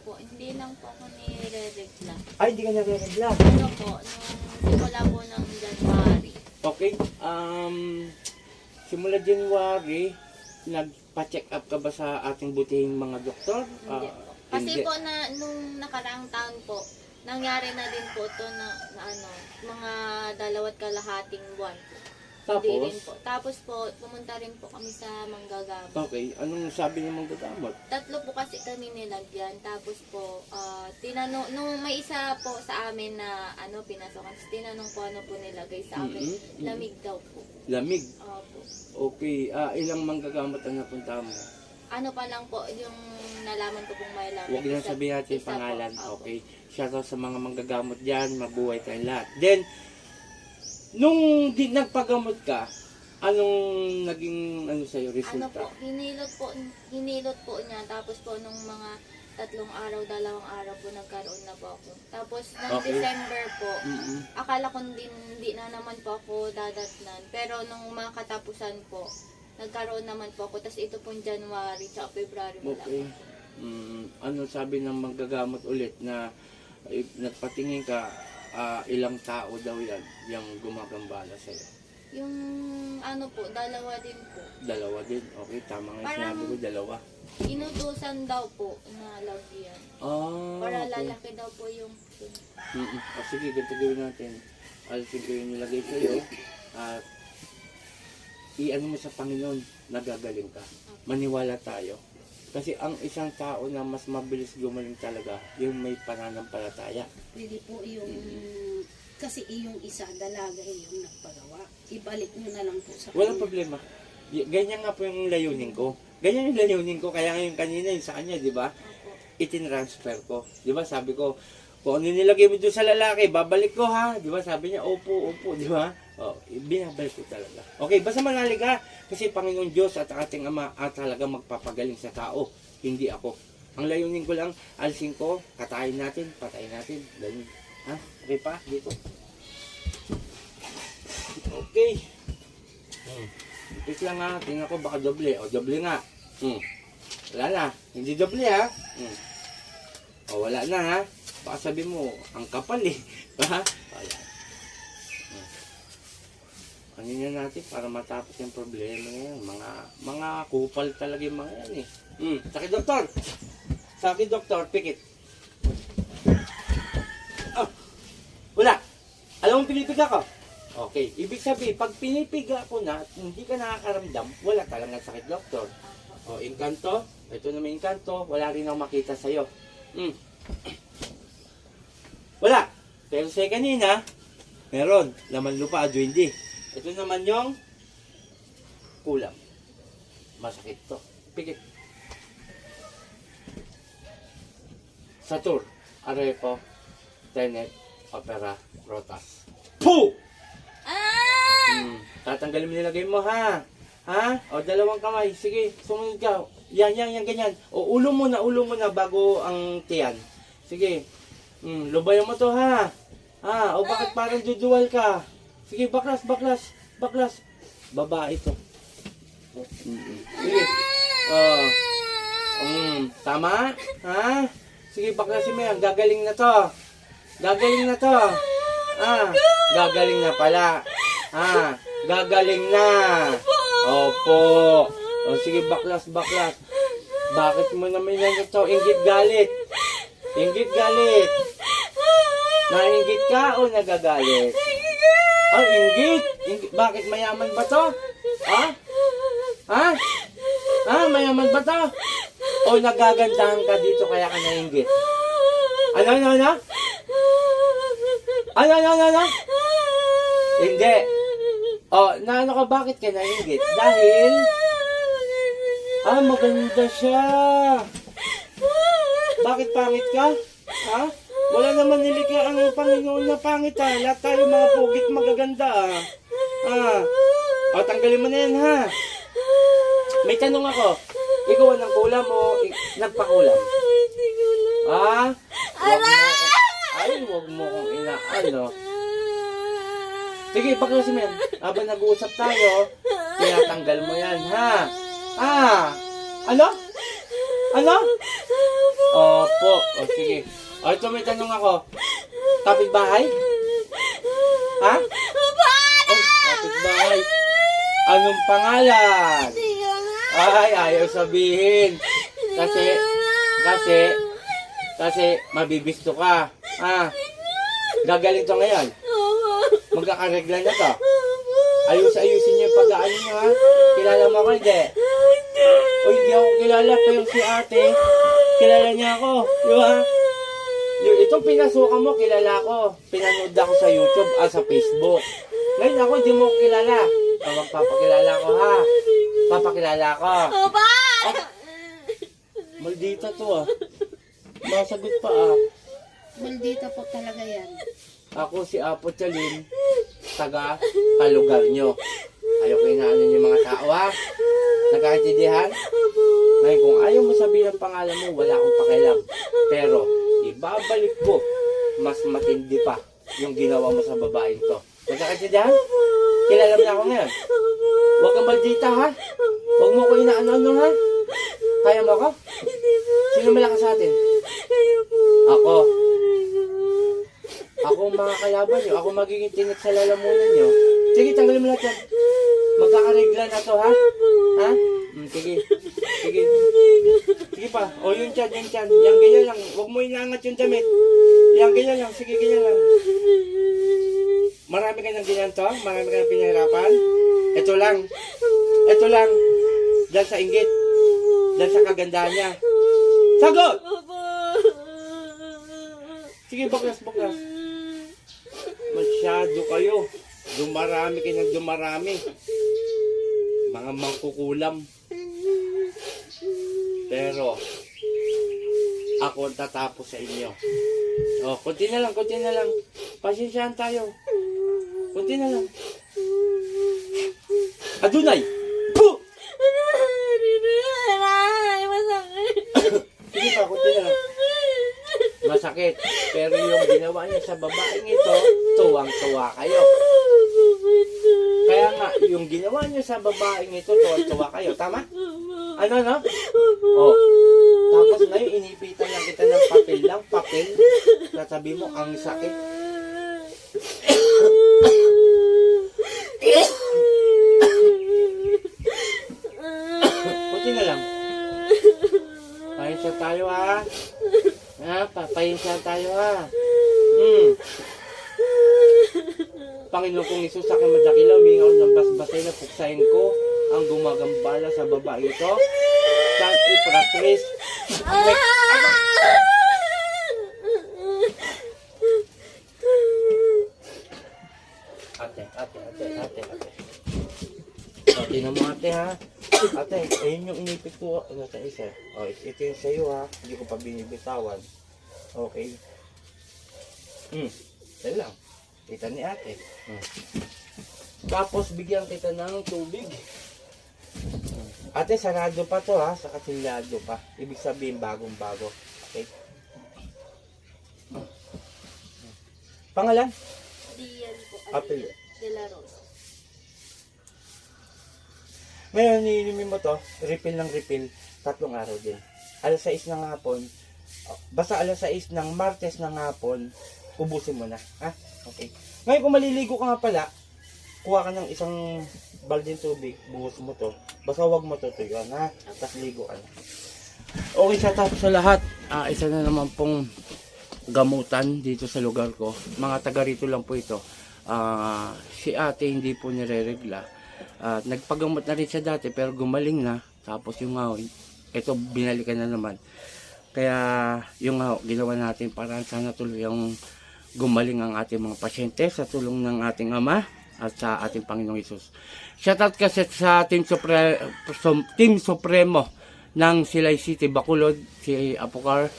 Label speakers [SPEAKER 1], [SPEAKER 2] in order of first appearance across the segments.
[SPEAKER 1] po. Hindi lang po ako nire-regla.
[SPEAKER 2] Ay, hindi ka nagre-regla.
[SPEAKER 1] Ano po, nung simula po ng January.
[SPEAKER 2] Okay. Um, simula January, nagpa-check up ka ba sa ating butihing mga doktor?
[SPEAKER 1] Hindi
[SPEAKER 2] Ah,
[SPEAKER 1] po. Kasi
[SPEAKER 2] hindi.
[SPEAKER 1] po na nung nakaraang taon po, nangyari na din po to na, na ano, mga dalawat kalahating buwan po. Hindi rin
[SPEAKER 2] Tapos,
[SPEAKER 1] po. Tapos po, pumunta rin po kami sa manggagamot.
[SPEAKER 2] okay, anong sabi ng mga gamot?
[SPEAKER 1] Tatlo po kasi kami nilagyan. Tapos po, ah, tinanong, nung may isa po sa amin na ano, pinasokan. Tapos tinanong po ano po nilagay sa amin.
[SPEAKER 2] Mhm, mhm.
[SPEAKER 1] Lamig daw po.
[SPEAKER 2] Lamig.
[SPEAKER 1] Opo.
[SPEAKER 2] Okay, ah, ilang manggagamot ang napunta mo?
[SPEAKER 1] Ano pa lang po, yung nalaman ko pong may lamig.
[SPEAKER 2] Huwag lang
[SPEAKER 1] Isa-
[SPEAKER 2] sabihin natin
[SPEAKER 1] isa
[SPEAKER 2] yung
[SPEAKER 1] po.
[SPEAKER 2] pangalan.
[SPEAKER 1] Opo.
[SPEAKER 2] Okay. Shout out sa mga manggagamot dyan. Mabuhay tayong lahat. Then, nung di nagpagamot ka, anong naging ano sa'yo,
[SPEAKER 1] Ano
[SPEAKER 2] resulta?
[SPEAKER 1] po, hinilot po, hinilot po niya. Tapos po, nung mga tatlong araw, dalawang araw po, nagkaroon na po ako. Tapos, nung
[SPEAKER 2] Okay.
[SPEAKER 1] December po,
[SPEAKER 2] Mm-mm.
[SPEAKER 1] akala ko hindi, hindi na naman po ako dadatnan. Pero nung mga katapusan po, nagkaroon naman po ako. Tapos ito pong January, tsaka February wala
[SPEAKER 2] Okay.
[SPEAKER 1] po.
[SPEAKER 2] Mm, ano sabi ng manggagamot ulit na eh, nagpatingin ka, ah, ilang tao daw yan, yung gumagambala sa'yo?
[SPEAKER 1] Yung ano po, dalawa din po.
[SPEAKER 2] Dalawa din. Okay, tama nga
[SPEAKER 1] Parang-
[SPEAKER 2] sinabi ko, dalawa.
[SPEAKER 1] Inutusan daw po na lagyan.
[SPEAKER 2] Ah,
[SPEAKER 1] Para
[SPEAKER 2] okay.
[SPEAKER 1] lalaki daw po yung
[SPEAKER 2] Mm-mm. O sige, ganito gawin natin. Alisin ko yung nilagay sa'yo. At i-ano mo sa Panginoon, nagagaling ka. Maniwala tayo. Kasi ang isang tao na mas mabilis gumaling talaga, yung may pananampalataya.
[SPEAKER 3] Pwede po yung, kasi iyong isa, dalaga yung nagpagawa. Ibalik nyo na lang po sa
[SPEAKER 2] Walang
[SPEAKER 3] kanya.
[SPEAKER 2] problema. Y- Ganyan nga po yung layunin ko. Ganyan yung layunin ko. Kaya ngayon kanina yung sa kanya, di ba?
[SPEAKER 1] Opo.
[SPEAKER 2] Itinransfer ko. Di ba? Sabi ko, kung ano nilagay mo doon sa lalaki, babalik ko ha. Di ba? Sabi niya, opo, opo. Di ba? O, binabalik ko talaga. Okay, basta manali ka. Kasi Panginoon Diyos at ating Ama at talaga magpapagaling sa tao. Hindi ako. Ang layunin ko lang, alisin ko, katayin natin, patayin natin. Ganun. Ha? Okay pa? Dito. Okay. Hmm. Ipit lang ha. Tingnan ko baka doble. O, doble nga. Hmm. Wala na. Hindi doble ha. Hmm. O, wala na ha. Baka sabi mo, ang kapal eh. Ha? Wala. Ano na natin para matapos yung problema ngayon. Mga, mga kupal talaga yung mga yan eh. Hmm. Sakit doktor. Sakit doktor. Pikit. Oh. Wala. Alam mo pinipiga ko? Okay. Ibig sabihin, pag pinipiga ko na at hindi ka nakakaramdam, wala talagang sakit, doktor. O, inkanto. Ito na may inkanto. Wala rin ako makita sa'yo. Hmm. Wala. Pero sa kanina, meron. Laman lupa, duwindi. Ito naman yung kulang. Masakit to. Pikit. Satur. Arepo. Tenet. Opera. Rotas. Puh!
[SPEAKER 1] Ah!
[SPEAKER 2] Hmm. Tatanggalin mo nilagay mo, ha? Ha? O, dalawang kamay. Sige, sumunod ka. Yan, yan, yan, ganyan. O, ulo mo na, ulo mo na bago ang tiyan. Sige. Hmm, lubayan mo to, ha? Ha? O, bakit parang dudual ka? Sige, baklas, baklas, baklas. Babae to. Sige. Oh. Mm, tama? Ha? Sige, baklasin mo yan. Gagaling na to. Gagaling na to. Ah, gagaling na pala. Ah, gagaling na. Opo. O sige, baklas, baklas. Bakit mo naman yan ito? Inggit galit. Inggit galit. Nainggit ka o nagagalit? Ah, inggit? inggit. Bakit mayaman ba to? Ha? Ha? Ha? Mayaman ba to? O nagagandahan ka dito kaya ka nainggit? Ano, ano, ano? Ano, ano, ano, ano? Hindi. Oh, na ano ka, bakit ka nainggit? Dahil, ah, maganda siya. Bakit pangit ka? Ha? Wala naman nilikha ang Panginoon na pangit ha. Lahat tayo mga pugit magaganda ah. Ah. O, tanggalin mo na yan ha. May tanong ako. Ikaw ang kulam o nagpakulam? Ah? Ko- Ay, wag mo kong ina. Ano? Sige, baklasin mo yan. Habang nag-uusap tayo, tinatanggal mo yan, ha? Ah! Ano? Ano? Opo. O, sige. O, ito may tanong ako. Kapitbahay? Ha? Oh, kapitbahay. Anong pangalan? Ay, ayaw sabihin. Kasi, kasi, kasi, mabibisto ka. Ah, gagaling to ngayon. Magkakaregla na to. Ayus-ayusin niyo yung pag-aano niyo, ha? Kilala mo ako, hindi? Uy, hindi ako kilala. Pero si ate, kilala niya ako. Di ba? Itong pinasukan mo, kilala ko. Pinanood ako sa YouTube at sa Facebook. Ngayon ako, hindi mo ko kilala. O, magpapakilala ko, ha? Papakilala ko.
[SPEAKER 1] Opa!
[SPEAKER 2] Maldita to, ah. Masagot pa, ah.
[SPEAKER 3] Maldita po talaga yan.
[SPEAKER 2] Ako si Apo Chalin, taga kalugar nyo. Ayaw ko inaano yung mga tao ha. Nagkaintindihan? Ngayon kung ayaw mo sabihin ang pangalan mo, wala akong pakialam. Pero, ibabalik ko, mas matindi pa yung ginawa mo sa babae to. Nagkakaintindihan? Kilala mo na ako ngayon. Huwag kang maldita ha. Huwag mo ko inaano-ano ha. Kaya mo ako? Sino malakas sa atin? Ako. Ako ang mga kalaban nyo. Ako magiging tinag sa lalamunan nyo. Sige, tanggalin mo lahat yan. Magkakaregla na to, ha? Ha? Hmm, sige. Sige. Sige pa. O, yung chan, yung chan. Yang ganyan lang. Huwag mo inangat yung damit. Yang ganyan lang. Sige, ganyan lang. Marami ka ng ganyan to? Marami ka ng pinahirapan? Ito lang. Ito lang. Dahil sa inggit. Dahil sa kagandahan niya. Sagot! Sige, baklas, baklas. Masyado kayo. Dumarami kayo ng dumarami. Mga mangkukulam. Pero, ako tatapos sa inyo. Oh, kunti na lang, kunti na lang. Pasensyahan tayo. Kunti na lang. Adunay! Puh! Sige kunti na lang. Masakit. Pero yung ginawa niya sa babaeng ito, tuwang-tuwa kayo. Kaya nga, yung ginawa niya sa babaeng ito, tuwang-tuwa kayo. Tama? Ano, no? Oh. Tapos ngayon, inipitan lang kita ng papel lang, papel. Nasabi mo, ang sakit. Kunti na lang. Pahinsa tayo, ha? Ha? Papahinsa tayo, ha? Hmm. Panginoon kong Isus, sa aking madakilaw, mingaw ng basbasay na puksahin ko ang gumagambala sa babae ito. San Ipratris. Ate, ate, ate, ate, ate. Ate na mo ate ha. Ate, ayun yung inipit ko. Ano sa isa? O, ito yung sa'yo ha. Hindi ko pa binibitawan. Okay. Hmm. Yan lang. Kita ni ate. Hmm. Tapos bigyan kita ng tubig. Ate, sarado pa to ha. Sa kasilyado pa. Ibig sabihin bagong bago. Okay. Pangalan?
[SPEAKER 1] Diyan po.
[SPEAKER 2] Apel.
[SPEAKER 1] De la Rosa.
[SPEAKER 2] Ngayon, niinimin mo to, refill ng refill, tatlong araw din. Alas 6 ng hapon, oh, basta alas 6 ng Martes ng hapon, ubusin mo na. Ha? Okay. Ngayon, kung maliligo ka nga pala, kuha ka ng isang balding tubig, buhos mo to. Basta huwag mo tutuyuan, ha? Tapos na. Okay, sa tapos sa lahat, ah, isa na naman pong gamutan dito sa lugar ko. Mga taga rito lang po ito. Ah, si ate hindi po nireregla. At nagpagamot na rin siya dati pero gumaling na. Tapos yung nga, ito binalikan na naman. Kaya yung nga, ginawa natin para sana tuloy yung gumaling ang ating mga pasyente sa tulong ng ating Ama at sa ating Panginoong Isus. Shoutout kasi sa Team, Supre, Team Supremo ng Silay City, Bacolod, si Apocar,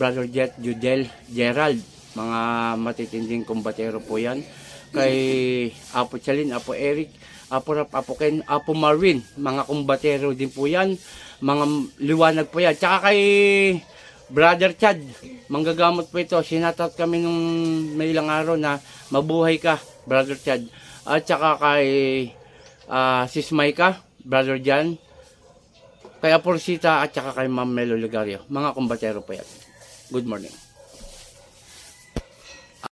[SPEAKER 2] Brother Jet, Judel, Gerald. Mga matitinding kumbatero po yan. Kay Apo Chalin, Apo Eric, Apo Rap, Apo Ken, Apo Marvin. Mga kumbatero din po yan. Mga liwanag po yan. Tsaka kay Brother Chad, manggagamot po ito. Sinatat kami nung may ilang araw na mabuhay ka, Brother Chad. At tsaka kay ah, Sis Maika, Brother Jan, kay Aporsita at tsaka kay Ma'am Melo Ligario. Mga kumbatero po yan. Good morning.